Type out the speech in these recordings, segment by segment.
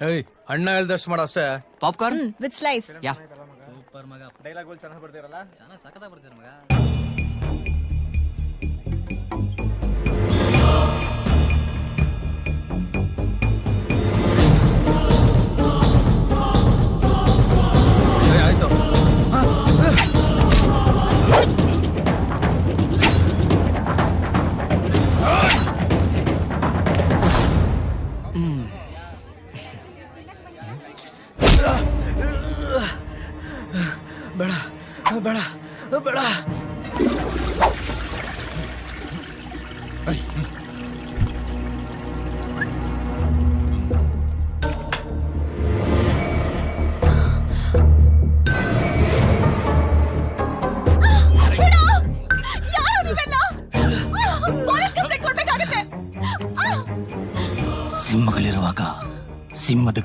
ಏಯ್ ಅಣ್ಣ ಹೇಳ್ದಷ್ಟು ಮಾಡ ಅಷ್ಟೇ. Popcorn? With slice. Yeah. Super ಮಗ. ಡೈಲಾಗ್ಗಳು ಚೆನ್ನಾಗಿ ಬರ್ದಿರಲ್ಲ? ಚೆನ್ನಾಗಿ ಸಖತ್ತಾಗಿ ಬರ್ತೀರ ಮಗ.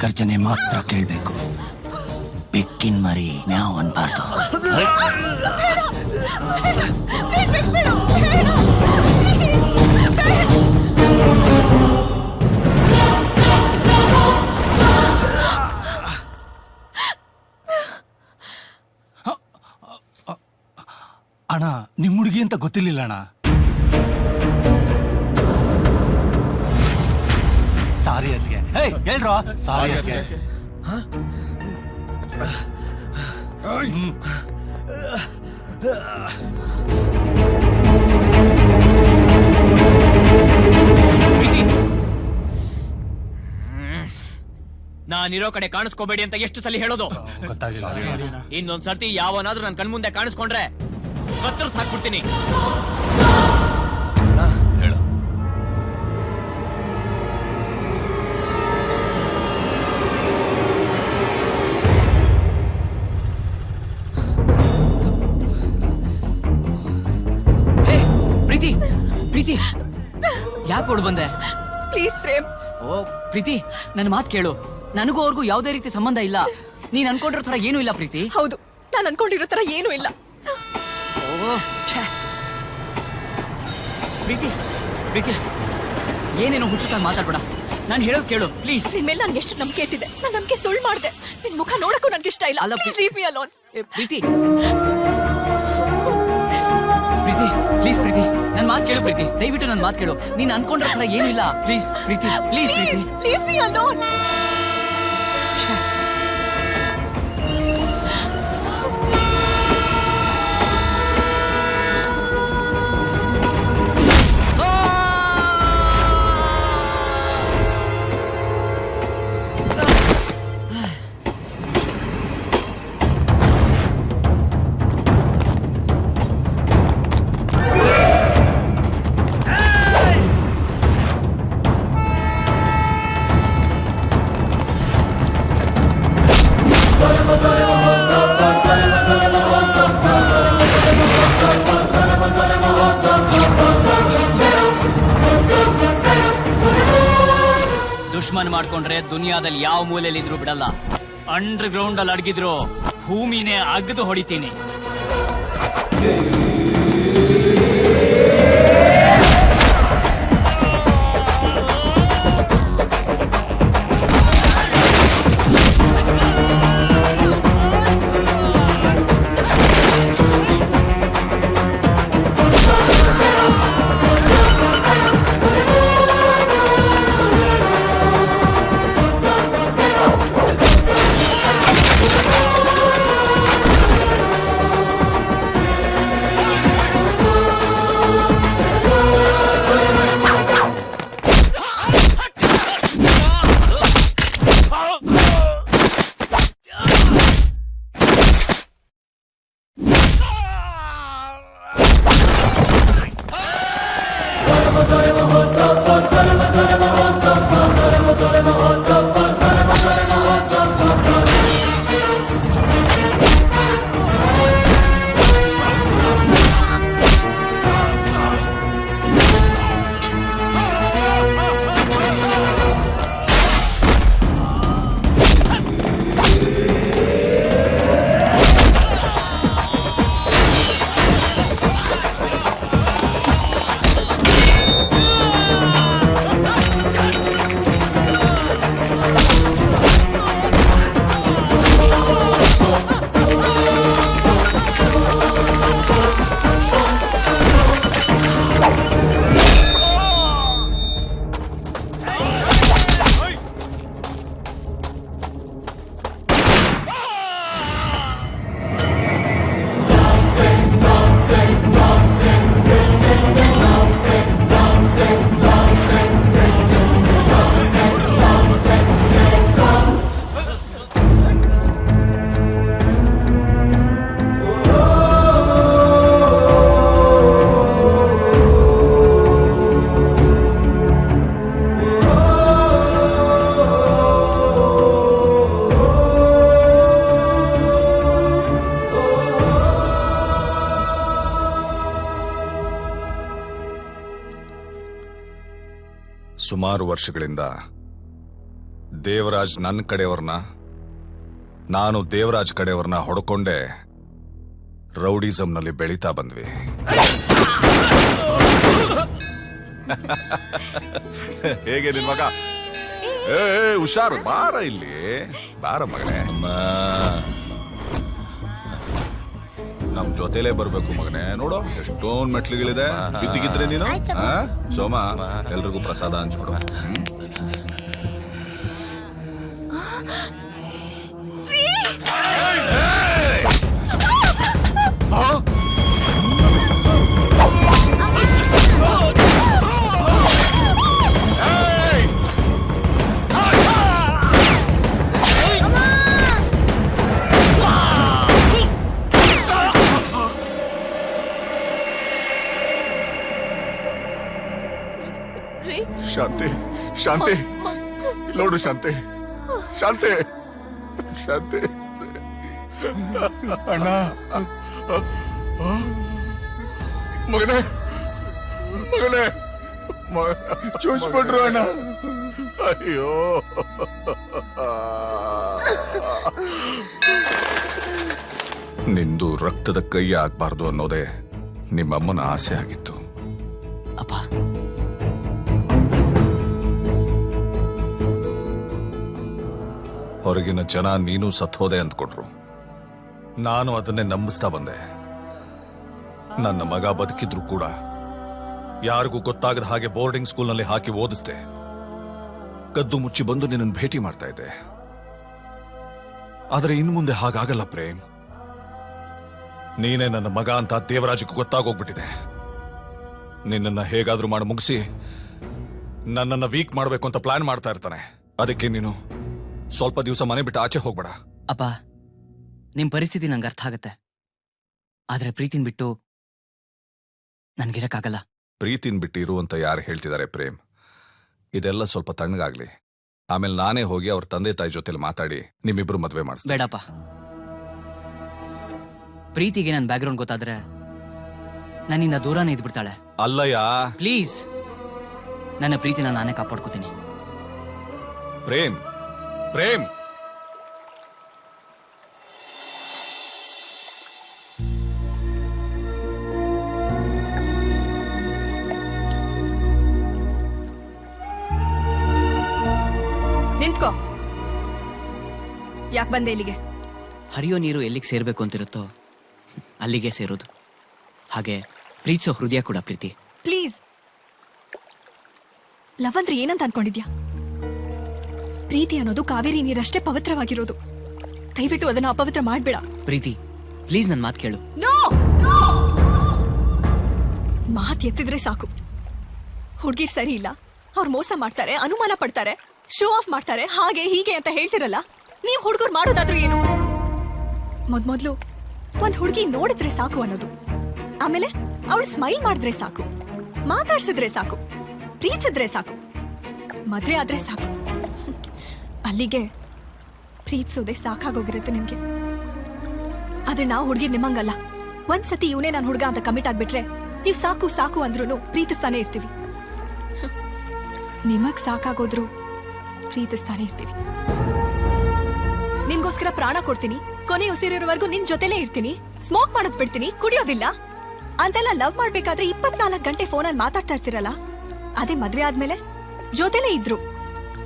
ಗರ್ಜನೆ ಮಾತ್ರ ಕೇಳಬೇಕು ಬೆಕ್ಕಿನ ಮರಿ ಮ್ಯಾವ್ ಅನ್ಬಾರ್ದು. ಅಣ್ಣ ನಿಮ್ಮ ಹುಡುಗಿ ಅಂತ ಗೊತ್ತಿರ್ಲಿಲ್ಲ ಅಣ್ಣ ಹೇಳ್ರೋ? ಸಾಯಕ್ಕೆ ನಾನಿರೋ ಕಡೆ ಕಾಣಿಸ್ಕೋಬೇಡಿ ಅಂತ ಎಷ್ಟು ಸಲ ಹೇಳೋದು? ಇನ್ನೊಂದ್ಸರ್ತಿ ಇನ್ನೊಂದ್ ಸರ್ತಿ ಯಾವನಾದ್ರೂ ನನ್ ಕಣ್ಮುಂದೆ ಕಾಣಿಸ್ಕೊಂಡ್ರೆ ಕತ್ತರ್ಸ್ ಹಾಕ್ಬಿಡ್ತೀನಿ. ಪ್ರೀತಿ ಪ್ರೀತಿ. ಯಾಕೆ ಓಡ್ ಬಂದೆ? ಪ್ಲೀಸ್ ಪ್ರೇಮ್ ಓ ಪ್ರೀತಿ ನನ್ನ ಮಾತು ಕೇಳು. ನನಗೂ ಅವ್ರಿಗೂ ಯಾವುದೇ ರೀತಿ ಸಂಬಂಧ ಇಲ್ಲ. ನೀನ್ ಅನ್ಕೊಂಡಿರೋ ತರ ಏನೂ ಇಲ್ಲ ಪ್ರೀತಿ? ಹೌದು ನಾನು ಅನ್ಕೊಂಡಿರೋ ತರ ಏನೂ ಇಲ್ಲ. ಓ ಛೇ. ಪ್ರೀತಿ ಪ್ರೀತಿ. ಏನೇನೋ ಹುಚ್ಚುತ್ತಾಗಿ ಮಾತಾಡ್ಬೇಡ. ನಾನು ಹೇಳೋದು ಕೇಳು ಪ್ಲೀಸ್ ನಿನ್ ಮೇಲೆ ನನ್ಗೆ ಎಷ್ಟು ನಂಬಿಕೆ ಇಟ್ಟಿದೆ ನಾನು ನಂಬಿಕೆ ಸುಳ್ಳು ಮಾಡಿದೆ. ನಿನ್ ಮುಖ ನೋಡಕ್ಕೂ ನನ್ಗೆ ಇಷ್ಟ ಇಲ್ಲ. ಅಲ್ಲ, please leave me alone Preethi. Preethi please Preethi. ಮಾತು ಕೇಳು ಪ್ರೀತಿ. ದಯವಿಟ್ಟು ನನ್ನ ಮಾತು ಕೇಳು. ನೀನ್ ಅನ್ಕೊಂಡ್ರ ಪ್ರೀತಿ. Please Preethi. ಪ್ಲೀಸ್ ಪ್ರೀತಿ ಮಾಡ್ಕೊಂಡ್ರೆ ದುನಿಯಾದಲ್ಲಿ ಯಾವ ಮೂಲೆಯಲ್ಲಿ ಇದ್ರು ಬಿಡಲ್ಲ. ಅಂಡರ್ ಗ್ರೌಂಡ್ ಅಲ್ಲಿ ಅಡಗಿದ್ರು ಭೂಮಿನೇ ಅಗ್ದು ಹೊಡಿತೀನಿ. ಸುಮಾರು ವರ್ಷಗಳಿಂದ ದೇವರಾಜ್ ನನ್ನ ಕಡೆಯವ್ರನ್ನ ನಾನು ದೇವರಾಜ್ ಕಡೆಯವ್ರನ್ನ ಹೊಡ್ಕೊಂಡೆ ರೌಡಿಸಂನಲ್ಲಿ ಬೆಳೀತಾ ಬಂದ್ವಿ. ಹೇಗೆ ನಿನ್ ಮಗ? ಏ, ಹುಷಾರು ಬಾರ ಇಲ್ಲಿ. ಬಾರ ಮಗನೇ. ನಮ್ ಜೊತೆಲೇ ಬರ್ಬೇಕು ಮಗನೇ. ನೋಡು ಎಷ್ಟೊಂದ್ ಮೆಟ್ಲುಗಳಿದೆ. ಬಿದ್ದಿಗಿದ್ರೆ ನೀನು? ಆ? ಸೋಮ ಎಲ್ರಿಗೂ ಪ್ರಸಾದ ಹಂಚ್ಕೊಡು. ಶಾಂತಿ. ನೋಡು ಶಾಂತಿ. ಶಾಂತಿ. ಶಾಂತಿ. ಅಣ್ಣ. ಮಗನೇ. ಮಗನೇ. ಚೂಚ್ಬಿಟ್ರು ಅಣ್ಣ. ಅಯ್ಯೋ. ನಿಂದು ರಕ್ತದ ಕೈ ಆಗ್ಬಾರ್ದು ಅನ್ನೋದೇ ನಿಮ್ಮಮ್ಮನ ಆಸೆ ಆಗಿತ್ತು. ಅಪ್ಪ. ಹೊರಗಿನ ಜನ ನೀನು ಸತ್ತೋದೆ ಅಂದ್ಕೊಂಡ್ರು. ನಾನು ಅದನ್ನೇ ನಂಬಿಸ್ತಾ ಬಂದೆ. ನನ್ನ ಮಗ ಬದುಕಿದ್ರು ಕೂಡ ಯಾರಿಗೂ ಗೊತ್ತಾಗದ ಹಾಗೆ ಬೋರ್ಡಿಂಗ್ ಸ್ಕೂಲ್ನಲ್ಲಿ ಹಾಕಿ ಓದಿಸ್ದೆ. ಕದ್ದು ಮುಚ್ಚಿ ಬಂದು ನಿನ್ನನ್ನು ಭೇಟಿ ಮಾಡ್ತಾ ಇದ್ದೆ. ಆದರೆ ಇನ್ನು ಮುಂದೆ ಹಾಗಾಗಲ್ಲ ಪ್ರೇಮ್. ನೀನೇ ನನ್ನ ಮಗ ಅಂತ ದೇವರಾಜಕ್ಕೂ ಗೊತ್ತಾಗೋಗ್ಬಿಟ್ಟಿದೆ. ನಿನ್ನನ್ನ ಹೇಗಾದ್ರೂ ಮಾಡಿ, ಮುಗಿಸಿ. ನನ್ನನ್ನು ವೀಕ್ ಮಾಡಬೇಕು ಅಂತ ಪ್ಲಾನ್ ಮಾಡ್ತಾ ಇರ್ತಾನೆ. ಅದಕ್ಕೆ ನೀನು ಸ್ವಲ್ಪ ದಿವಸ ಮನೆ ಬಿಟ್ಟು ಆಚೆ ಹೋಗ್ಬೇಡ. ಅಪ್ಪ ನಿಮ್ ಪರಿಸ್ಥಿತಿ ನಂಗೆ ಅರ್ಥ ಆಗತ್ತೆ. ಆದ್ರೆ ಪ್ರೀತಿನ್ ಬಿಟ್ಟು ನನ್ಗಿರಕ್ಕಾಗಲ್ಲ. ಪ್ರೀತಿನ್ ಬಿಟ್ಟು ಇರು ಅಂತ ಯಾರು ಹೇಳ್ತಿದ್ದಾರೆ ಪ್ರೇಮ್? ಇದೆಲ್ಲ ಸ್ವಲ್ಪ ತಣ್ಣಗಾಗ್ಲಿ. ಆಮೇಲೆ ನಾನೇ ಹೋಗಿ ಅವ್ರ ತಂದೆ ತಾಯಿ ಜೊತೆಲಿ ಮಾತಾಡಿ ನಿಮ್ಮಿಬ್ರು ಮದ್ವೆ ಮಾಡಿಸ್ತೀನಿ. ಬೇಡಪ್ಪ. ಪ್ರೀತಿಗೆ ನನ್ನ ಬ್ಯಾಕ್ಗ್ರೌಂಡ್ ಗೊತ್ತಾದ್ರೆ ನನ್ನಿಂದ ದೂರನೇ ಇದ್ಬಿಡ್ತಾಳೆ. ಅಲ್ಲಯ್ಯ. ಪ್ಲೀಸ್. ನನ್ನ ಪ್ರೀತಿನ ನಾನೇ ಕಾಪಾಡ್ಕೋತೀನಿ. ಪ್ರೇಮ್ ಪ್ರೇಮ್. ನಿಂತ್ಕೋ. ಯಾಕೆ ಬಂದೆ ಇಲ್ಲಿಗೆ? ಹರಿಯೋ ನೀರು ಎಲ್ಲಿಗೆ ಸೇರ್ಬೇಕು ಅಂತಿರುತ್ತೋ ಅಲ್ಲಿಗೆ ಸೇರೋದು. ಹಾಗೆ ಪ್ರೀತಿಸೋ ಹೃದಯ ಕೂಡ ಪ್ರೀತಿ. ಪ್ಲೀಸ್. ಲವ್ ಅಂದ್ರೆ ಏನಂತ ಅನ್ಕೊಂಡಿದ್ಯಾ? ಪ್ರೀತಿ ಅನ್ನೋದು ಕಾವೇರಿ ನೀರಷ್ಟೇ ಪವಿತ್ರವಾಗಿರೋದು. ದಯವಿಟ್ಟು ಅದನ್ನ ಅಪವಿತ್ರ ಮಾಡ್ಬೇಡ. ಪ್ರೀತಿ ಪ್ಲೀಸ್ ನನ್ನ ಮಾತು ಕೇಳು. ಮಾತ್ ಎತ್ತಿದ್ರೆ ಸಾಕು. ಹುಡ್ಗಿರ್ ಸರಿ ಇಲ್ಲ. ಅವ್ರು ಮೋಸ ಮಾಡ್ತಾರೆ ಅನುಮಾನ ಪಡ್ತಾರೆ ಶೋ ಆಫ್ ಮಾಡ್ತಾರೆ ಹಾಗೆ ಹೀಗೆ ಅಂತ ಹೇಳ್ತಿರಲ್ಲ ನೀವ್ ಹುಡುಗರು ಮಾಡೋದಾದ್ರೂ ಏನು? ಮೊದ್ಮೊದ್ಲು ಒಂದ್ ಹುಡುಗಿ ನೋಡಿದ್ರೆ ಸಾಕು ಅನ್ನೋದು. ಆಮೇಲೆ ಅವಳು ಸ್ಮೈಲ್ ಮಾಡಿದ್ರೆ ಸಾಕು. ಮಾತಾಡ್ಸಿದ್ರೆ ಸಾಕು. ಪ್ರೀತಿಸಿದ್ರೆ ಸಾಕು. ಮದ್ವೆ ಆದ್ರೆ ಸಾಕು. ಅಲ್ಲಿಗೆ ಪ್ರೀತಿಸೋದೆ ಸಾಕಾಗೋಗಿರುತ್ತೆ ನಿಮ್ಗೆ. ಆದ್ರೆ ನಾವು ಹುಡುಗಿ ನಿಮ್ಮಂಗಲ್ಲ. ಒಂದ್ಸತಿ ಇವನೇ ನಾನು ಹುಡುಗ ಅಂತ ಕಮಿಟ್ ಆಗ್ಬಿಟ್ರೆ ನೀವು ಸಾಕು ಸಾಕು ಅಂದ್ರೂ ಪ್ರೀತಿಸ್ತಾನೆ ಇರ್ತೀವಿ. ನಿಮಗ್ ಸಾಕಾಗೋದ್ರು ಪ್ರೀತಿಸ್ತಾನೆ ಇರ್ತೀವಿ. ನಿಮ್ಗೋಸ್ಕರ ಪ್ರಾಣ ಕೊಡ್ತೀನಿ ಕೊನೆ ಉಸಿರಿರೋವರೆಗೂ ನಿನ್ ಜೊತೆಲೇ ಇರ್ತೀನಿ ಸ್ಮೋಕ್ ಮಾಡೋದ್ ಬಿಡ್ತೀನಿ, ಕುಡಿಯೋದಿಲ್ಲ. ಅಂತೆಲ್ಲ ಲವ್ ಮಾಡ್ಬೇಕಾದ್ರೆ ಇಪ್ಪತ್ನಾಲ್ಕು ಗಂಟೆ ಫೋನಲ್ಲಿ ಮಾತಾಡ್ತಾ ಇರ್ತೀರಲ್ಲ? ಅದೇ ಮದ್ವೆ ಆದ್ಮೇಲೆ ಜೊತೆಲೇ ಇದ್ರು.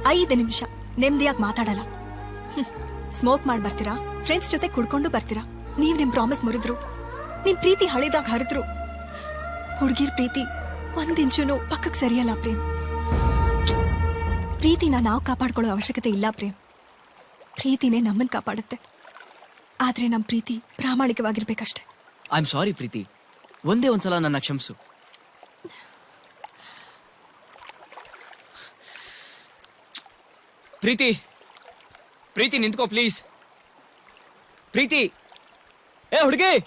ಐದು ನಿಮಿಷ. ನೆಮ್ಮದಿಯಾಗಿ ಮಾತಾಡಲ್ಲ. ಸ್ಮೋಕ್ ಮಾಡಿ ಬರ್ತೀರಾ? ಫ್ರೆಂಡ್ಸ್ ಜೊತೆ ಕುಡ್ಕೊಂಡು ಬರ್ತೀರಾ? ನೀವು ನಿಮ್ ಪ್ರಾಮಿಸ್ ಮುರಿದ್ರು. ನಿಮ್ ಪ್ರೀತಿ ಹಳಿದಾಗ ಹರಿದ್ರು. ಹುಡುಗಿರ್ ಪ್ರೀತಿ ಒಂದ್ ಪಕ್ಕಕ್ಕೆ ಪಕ್ಕಕ್ ಸರಿಯಲ್ಲ ಪ್ರೇಮ್. ಪ್ರೀತಿನ ನಾವು ಕಾಪಾಡ್ಕೊಳ್ಳೋ ಅವಶ್ಯಕತೆ ಇಲ್ಲ ಪ್ರೇಮ್. ಪ್ರೀತಿನೇ ನಮ್ಮನ್ ಕಾಪಾಡುತ್ತೆ. ಆದ್ರೆ ನಮ್ ಪ್ರೀತಿ ಪ್ರಾಮಾಣಿಕವಾಗಿರ್ಬೇಕಷ್ಟೆ. ಐ ಆಮ್ ಸಾರಿ ಪ್ರೀತಿ. ಒಂದೇ ಒಂದ್ಸಲ ನನ್ನ ಕ್ಷಮಿಸು. ಪ್ರೀತಿ. ಪ್ರೀತಿ ನಿಂತ್ಕೋ ಪ್ಲೀಸ್ ಪ್ರೀತಿ. ಏ, ಹುಡುಗಿ!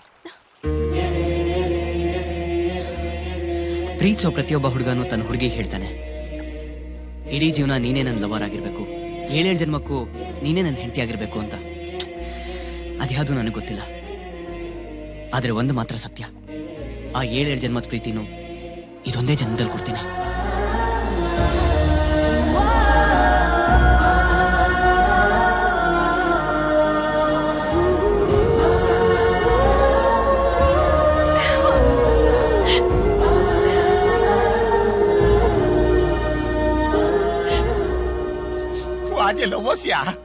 ಪ್ರೀತಿಸೋ ಪ್ರತಿಯೊಬ್ಬ ಹುಡುಗನು ತನ್ನ ಹುಡುಗಿ ಹೇಳ್ತಾನೆ. ಇಡೀ ಜೀವನ ನೀನೇ ನನ್ನ ಲವರ್ ಆಗಿರ್ಬೇಕು. ಏಳೇಳು ಜನ್ಮಕ್ಕೂ ನೀನೇ ನನ್ನ ಹೆಂಡತಿ ಆಗಿರ್ಬೇಕು ಅಂತ. ಅದ್ಯಾವುದು ನನಗೆ ಗೊತ್ತಿಲ್ಲ. ಆದ್ರೆ ಒಂದು ಮಾತ್ರ ಸತ್ಯ. ಆ ಏಳೇಳು ಜನ್ಮದ ಪ್ರೀತಿನೂ ಇದೊಂದೇ ಜನ್ಮದಲ್ಲಿ ಕೊಡ್ತೀನಿ. 东啊